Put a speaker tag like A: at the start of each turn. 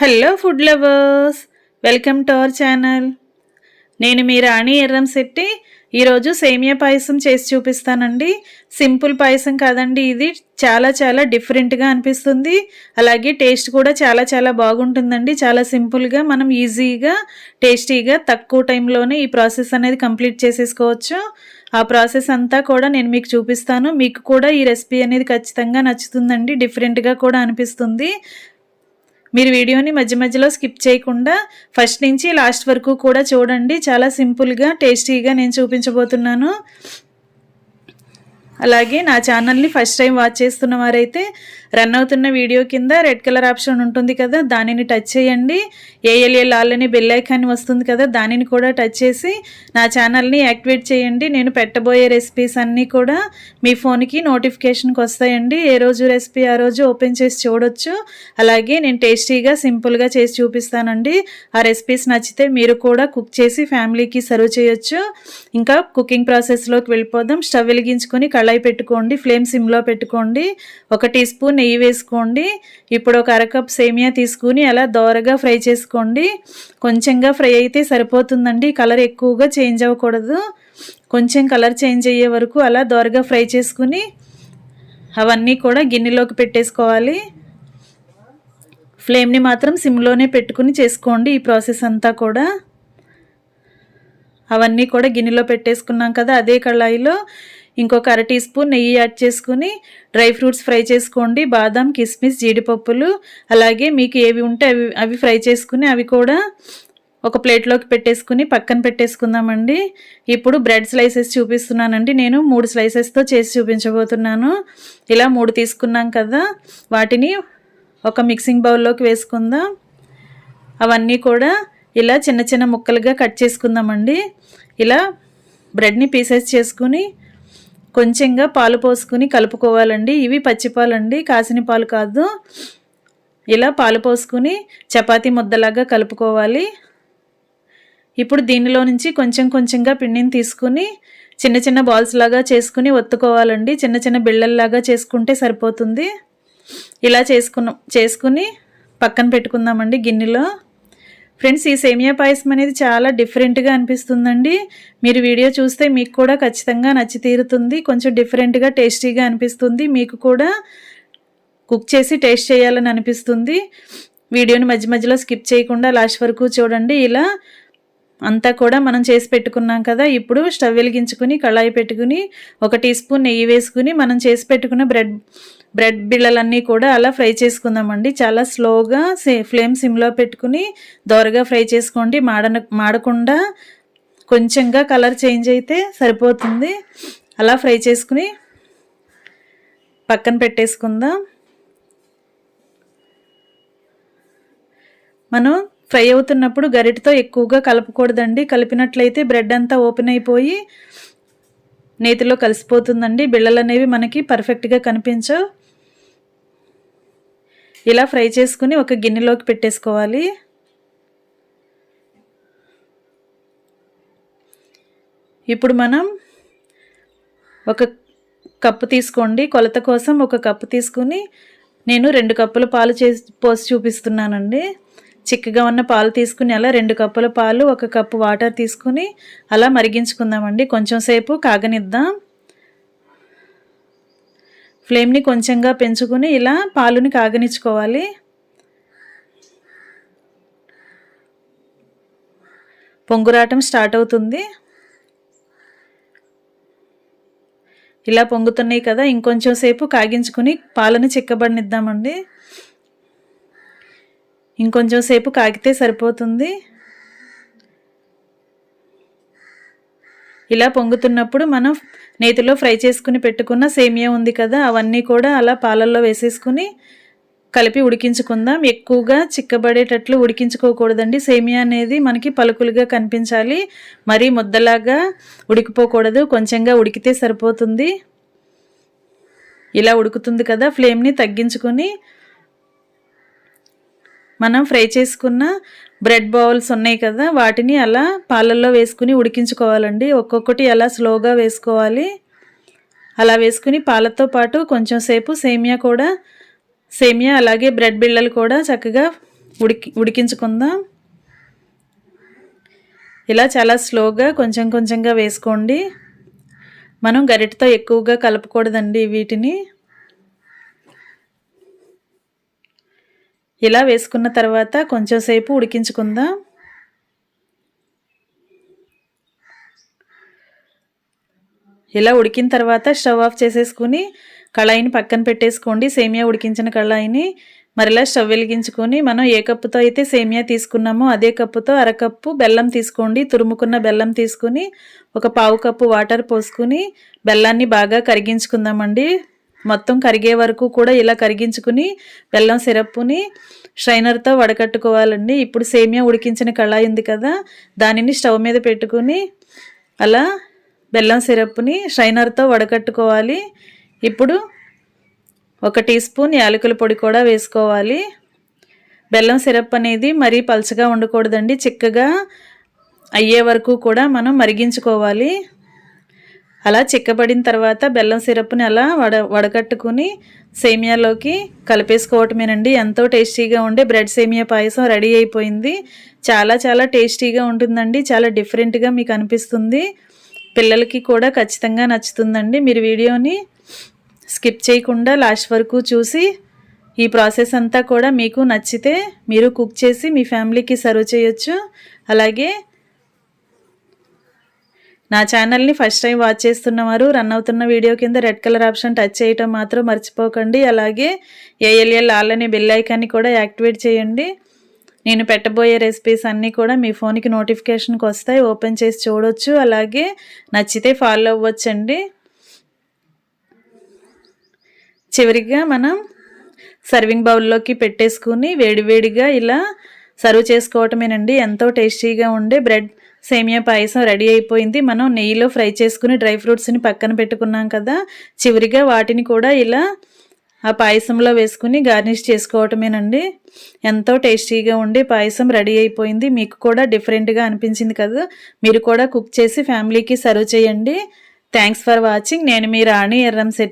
A: Hello food lovers welcome to our channel నేను మీ రాణి ఎర్రం శెట్టి. ఈరోజు సేమియా పాయసం చేసి చూపిస్తానండి. సింపుల్ పాయసం కాదండి ఇది. చాలా చాలా డిఫరెంట్గా అనిపిస్తుంది. అలాగే టేస్ట్ కూడా చాలా చాలా బాగుంటుందండి. చాలా సింపుల్గా మనం ఈజీగా టేస్టీగా తక్కువ టైంలోనే ఈ ప్రాసెస్ అనేది కంప్లీట్ చేసేసుకోవచ్చు. ఆ ప్రాసెస్ అంతా కూడా నేను మీకు చూపిస్తాను. మీకు కూడా ఈ రెసిపీ అనేది ఖచ్చితంగా నచ్చుతుందండి. డిఫరెంట్గా కూడా అనిపిస్తుంది. మీరు వీడియోని మధ్య మధ్యలో స్కిప్ చేయకుండా ఫస్ట్ నుంచి లాస్ట్ వరకు కూడా చూడండి. చాలా సింపుల్గా టేస్టీగా నేను చూపించబోతున్నాను. అలాగే నా ఛానల్ని ఫస్ట్ టైం వాచ్ చేస్తున్న వారైతే రన్ అవుతున్న వీడియో కింద రెడ్ కలర్ ఆప్షన్ ఉంటుంది కదా దానిని టచ్ చేయండి. ఏఎల్ఎల్ ఆల్ అని బెల్ ఐకాన్ వస్తుంది కదా దానిని కూడా టచ్ చేసి నా ఛానల్ని యాక్టివేట్ చేయండి. నేను పెట్టబోయే రెసిపీస్ అన్నీ కూడా మీ ఫోన్కి నోటిఫికేషన్కి వస్తాయండి. ఏ రోజు రెసిపీ ఆ రోజు ఓపెన్ చేసి చూడొచ్చు. అలాగే నేను టేస్టీగా సింపుల్గా చేసి చూపిస్తానండి. ఆ రెసిపీస్ నచ్చితే మీరు కూడా కుక్ చేసి ఫ్యామిలీకి సర్వ్ చేయొచ్చు. ఇంకా కుకింగ్ ప్రాసెస్లోకి వెళ్ళిపోదాం. స్టవ్ వెలిగించుకొని కళాయి పెట్టుకోండి ఫ్లేమ్ సిమ్లో పెట్టుకోండి ఒక టీ స్పూన్ నెయ్యి వేసుకోండి ఇప్పుడు ఒక అరకప్ సేమియా తీసుకుని అలా దోరగా ఫ్రై చేసుకోండి. కొంచెంగా ఫ్రై అయితే సరిపోతుందండి కలర్ ఎక్కువగా చేంజ్ అవ్వకూడదు. కొంచెం కలర్ చేంజ్ అయ్యే వరకు అలా దోరగా ఫ్రై చేసుకుని అవన్నీ కూడా గిన్నెలోకి పెట్టేసుకోవాలి. ఫ్లేమ్ని మాత్రం సిమ్లోనే పెట్టుకుని చేసుకోండి ఈ ప్రాసెస్ అంతా కూడా. అవన్నీ కూడా గిన్నెలో పెట్టేసుకున్నాం కదా అదే కళాయిలో. ఇంకొక అర టీ స్పూన్ నెయ్యి యాడ్ చేసుకుని డ్రై ఫ్రూట్స్ ఫ్రై చేసుకోండి. బాదం కిస్మిస్ జీడిపప్పులు అలాగే మీకు ఏవి ఉంటే అవి అవి ఫ్రై చేసుకుని అవి కూడా ఒక ప్లేట్లోకి పెట్టేసుకుని పక్కన పెట్టేసుకుందామండి. ఇప్పుడు బ్రెడ్ స్లైసెస్ చూపిస్తున్నానండి. నేను మూడు స్లైసెస్తో చేసి చూపించబోతున్నాను. ఇలా మూడు తీసుకున్నాం కదా. వాటిని ఒక మిక్సింగ్ బౌల్లోకి వేసుకుందాం. అవన్నీ కూడా ఇలా చిన్న చిన్న ముక్కలుగా కట్ చేసుకుందామండి. ఇలా బ్రెడ్ని పీసెస్ చేసుకుని కొంచెంగా పాలు పోసుకుని కలుపుకోవాలండి. ఇవి పచ్చిపాలండి కాసిన పాలు కాదు. ఇలా పాలు పోసుకుని చపాతీ ముద్దలాగా కలుపుకోవాలి. ఇప్పుడు దీనిలో నుంచి కొంచెం కొంచెంగా పిండిని తీసుకుని చిన్న చిన్న బాల్స్ లాగా చేసుకుని ఒత్తుకోవాలండి. చిన్న చిన్న బిళ్ళల్లాగా చేసుకుంటే సరిపోతుంది. ఇలా చేసుకున్న చేసుకుని పక్కన పెట్టుకుందామండి గిన్నెలో. ఫ్రెండ్స్ ఈ సేమియా పాయసం అనేది చాలా డిఫరెంట్గా అనిపిస్తుందండి. మీరు వీడియో చూస్తే మీకు కూడా ఖచ్చితంగా నచ్చి తీరుతుంది. కొంచెం డిఫరెంట్గా టేస్టీగా అనిపిస్తుంది. మీకు కూడా కుక్ చేసి టేస్ట్ చేయాలని అనిపిస్తుంది. వీడియోని మధ్య మధ్యలో స్కిప్ చేయకుండా లాస్ట్ వరకు చూడండి. ఇలా అంతా కూడా మనం చేసి పెట్టుకున్నాం కదా. ఇప్పుడు స్టవ్ వెలిగించుకుని కళాయి పెట్టుకుని ఒక టీ స్పూన్ నెయ్యి వేసుకుని మనం చేసి పెట్టుకున్న బ్రెడ్ బ్రెడ్ బిళ్ళలన్నీ కూడా అలా ఫ్రై చేసుకుందామండి. చాలా స్లోగా ఫ్లేమ్ సిమ్లో పెట్టుకుని దోరగా ఫ్రై చేసుకోండి. మాడన మాడకుండా కొంచెంగా కలర్ చేంజ్ అయితే సరిపోతుంది. అలా ఫ్రై చేసుకుని పక్కన పెట్టేసుకుందాం. మనం ఫ్రై అవుతున్నప్పుడు గరిటతో ఎక్కువగా కలపకూడదండి. కలిపినట్లయితే బ్రెడ్ అంతా ఓపెన్ అయిపోయి నేతిలో కలిసిపోతుందండి. బిళ్ళలు అనేవి మనకి పర్ఫెక్ట్గా కనిపించవు. ఇలా ఫ్రై చేసుకుని ఒక గిన్నెలోకి పెట్టేసుకోవాలి. ఇప్పుడు మనం ఒక కప్పు తీసుకోండి. కొలత కోసం ఒక కప్పు తీసుకుని నేను రెండు కప్పుల పాలు చేసి పోసి చూపిస్తున్నానండి. చిక్కగా ఉన్న పాలు తీసుకుని అలా రెండు కప్పుల పాలు ఒక కప్పు వాటర్ తీసుకుని అలా మరిగించుకుందామండి. కొంచెం సేపు కాగనిద్దాం. ఫ్లేమ్ని కొంచెంగా పెంచుకుని ఇలా పాలుని కాగనిచ్చుకోవాలి. పొంగురాటం స్టార్ట్ అవుతుంది. ఇలా పొంగుతున్నాయి కదా ఇంకొంచెం సేపు కాగించుకుని పాలను చిక్కబడినిద్దామండి. ఇంకొంచెం సేపు కాగితే సరిపోతుంది. ఇలా పొంగుతున్నప్పుడు మనం నేతిలో ఫ్రై చేసుకుని పెట్టుకున్న సేమియా ఉంది కదా అవన్నీ కూడా అలా పాలల్లో వేసేసుకుని కలిపి ఉడికించుకుందాం. ఎక్కువగా చిక్కబడేటట్లు ఉడికించుకోకూడదండి. సేమియా అనేది మనకి పలుకులుగా కనిపించాలి. మరీ ముద్దలాగా ఉడికిపోకూడదు. కొంచెంగా ఉడికితే సరిపోతుంది. ఇలా ఉడుకుతుంది కదా ఫ్లేమ్ని తగ్గించుకొని మనం ఫ్రై చేసుకున్న బ్రెడ్ బౌల్స్ ఉన్నాయి కదా వాటిని అలా పాలల్లో వేసుకుని ఉడికించుకోవాలండి. ఒక్కొక్కటి అలా స్లోగా వేసుకోవాలి. అలా వేసుకుని పాలతో పాటు కొంచెం సేపు సేమియా కూడా సేమియా అలాగే బ్రెడ్ బిళ్ళలు కూడా చక్కగా ఉడికి ఉడికించుకుందాం. ఇలా చాలా స్లోగా కొంచెం కొంచెంగా వేసుకోండి. మనం గరిటతో ఎక్కువగా కలపకూడదండి వీటిని. ఇలా వేసుకున్న తర్వాత కొంచెం సేపు ఉడికించుకుందాం. ఇలా ఉడికిన తర్వాత స్టవ్ ఆఫ్ చేసేసుకుని కళాయిని పక్కన పెట్టేసుకోండి. సేమియా ఉడికించిన కళాయిని మరలా స్టవ్ వెలిగించుకొని మనం ఏ కప్పుతో అయితే సేమియా తీసుకున్నామో అదే కప్పుతో అరకప్పు బెల్లం తీసుకోండి. తురుముకున్న బెల్లం తీసుకుని ఒక పావు కప్పు వాటర్ పోసుకుని బెల్లాన్ని బాగా కరిగించుకుందామండి. మొత్తం కరిగే వరకు కూడా ఇలా కరిగించుకుని బెల్లం సిరప్ని స్ట్రైనర్తో వడకట్టుకోవాలండి. ఇప్పుడు సేమియా ఉడికించిన కళాయి ఉంది కదా దానిని స్టవ్ మీద పెట్టుకుని అలా బెల్లం సిరప్ని స్ట్రైనర్తో వడకట్టుకోవాలి. ఇప్పుడు ఒక టీ స్పూన్ యాలకుల పొడి కూడా వేసుకోవాలి. బెల్లం సిరప్ అనేది మరీ పలచగా ఉండకూడదండి. చిక్కగా అయ్యే వరకు కూడా మనం మరిగించుకోవాలి. అలా చిక్కబడిన తర్వాత బెల్లం సిరప్ని అలా వడ వడకట్టుకుని సేమియాలోకి కలిపేసుకోవటమేనండి. ఎంతో టేస్టీగా ఉండే బ్రెడ్ సేమియా పాయసం రెడీ అయిపోయింది. చాలా చాలా టేస్టీగా ఉంటుందండి. చాలా డిఫరెంట్గా మీకు అనిపిస్తుంది. పిల్లలకి కూడా ఖచ్చితంగా నచ్చుతుందండి. మీరు వీడియోని స్కిప్ చేయకుండా లాస్ట్ వరకు చూసి ఈ ప్రాసెస్ అంతా కూడా మీకు నచ్చితే మీరు కుక్ చేసి మీ ఫ్యామిలీకి సర్వ్ చేయొచ్చు. అలాగే నా ఛానల్ని ఫస్ట్ టైం వాచ్ చేస్తున్నవారు రన్ అవుతున్న వీడియో కింద రెడ్ కలర్ ఆప్షన్ టచ్ చేయటం మాత్రం మర్చిపోకండి. అలాగే ఏఎల్ఎల్ ఆల్ అనే బెల్ ఐకాన్ని కూడా యాక్టివేట్ చేయండి. నేను పెట్టబోయే రెసిపీస్ అన్నీ కూడా మీ ఫోన్కి నోటిఫికేషన్కి వస్తాయి. ఓపెన్ చేసి చూడొచ్చు. అలాగే నచ్చితే ఫాలో అవ్వచ్చండి. చివరిగా మనం సర్వింగ్ బౌల్లోకి పెట్టేసుకుని వేడివేడిగా ఇలా సర్వ్ చేసుకోవటమేనండి. ఎంతో టేస్టీగా ఉండే బ్రెడ్ సేమియా పాయసం రెడీ అయిపోయింది. మనం నెయ్యిలో ఫ్రై చేసుకుని డ్రై ఫ్రూట్స్ని పక్కన పెట్టుకున్నాం కదా. చివరిగా వాటిని కూడా ఇలా ఆ పాయసంలో వేసుకుని గార్నిష్ చేసుకోవటమేనండి. ఎంతో టేస్టీగా ఉండి పాయసం రెడీ అయిపోయింది. మీకు కూడా డిఫరెంట్గా అనిపించింది కదా. మీరు కూడా కుక్ చేసి ఫ్యామిలీకి సర్వ్ చేయండి. Thanks for watching. నేను మీ రాణి ఎర్రం సెట్.